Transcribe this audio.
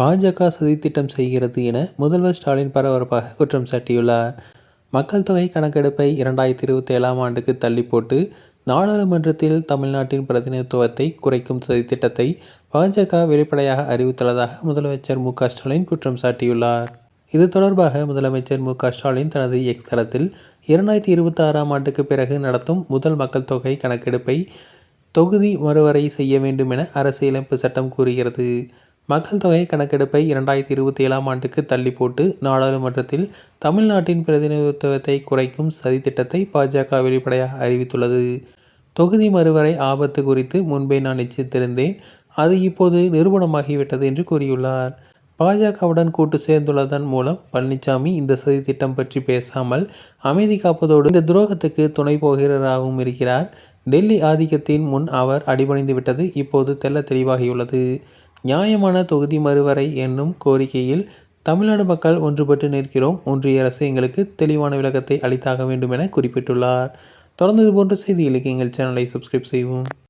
பாஜக சதித்திட்டம் செய்கிறது என முதல்வர் ஸ்டாலின் பரபரப்பாக குற்றம் சாட்டியுள்ளார். மக்கள் தொகை கணக்கெடுப்பை இரண்டாயிரத்தி இருபத்தி ஏழாம் ஆண்டுக்கு தள்ளி போட்டு நாடாளுமன்றத்தில் தமிழ்நாட்டின் பிரதிநிதித்துவத்தை குறைக்கும் சதித்திட்டத்தை பாஜக வெளிப்படையாக அறிவித்துள்ளதாக முதலமைச்சர் மு க ஸ்டாலின் குற்றம் சாட்டியுள்ளார். இது தொடர்பாக முதலமைச்சர் மு க ஸ்டாலின் தனது எக்ஸ் தளத்தில் இரண்டாயிரத்தி இருபத்தி ஆறாம் ஆண்டுக்கு பிறகு நடத்தும் முதல் மக்கள் தொகை கணக்கெடுப்பை தொகுதி மறுவரை செய்ய வேண்டும் என அரசியலமைப்பு சட்டம் கூறுகிறது. மக்கள் தொகை கணக்கெடுப்பை இரண்டாயிரத்தி இருபத்தி ஏழாம் ஆண்டுக்கு தள்ளி போட்டு நாடாளுமன்றத்தில் தமிழ்நாட்டின் பிரதிநிதித்துவத்தை குறைக்கும் சதித்திட்டத்தை பாஜக வெளிப்படையாக அறிவித்துள்ளது. தொகுதி மறுவரை ஆபத்து குறித்து முன்பே நான் நிச்சயத்திருந்தேன். அது இப்போது நிரூபணமாகிவிட்டது என்று கூறியுள்ளார். பாஜகவுடன் கூட்டு சேர்ந்துள்ளதன் மூலம் பழனிசாமி இந்த சதித்திட்டம் பற்றி பேசாமல் அமைதி காப்பதோடு இந்த துரோகத்துக்கு துணை போகிறவராகவும் இருக்கிறார். டெல்லி ஆதிக்கத்தின் முன் அவர் அடிபணிந்து விட்டது இப்போது தெள்ள தெளிவாகியுள்ளது. நியாயமான தொகுதி மறுவரை என்னும் கோரிக்கையில் தமிழ்நாடு மக்கள் ஒன்றுபட்டு நிற்கிறோம். ஒன்றிய அரசு எங்களுக்கு தெளிவான விளக்கத்தை அளித்தாக வேண்டும் என குறிப்பிட்டுள்ளார். தொடர்ந்து இது போன்ற செய்திகளுக்கு எங்கள் சேனலை சப்ஸ்கிரைப் செய்வோம்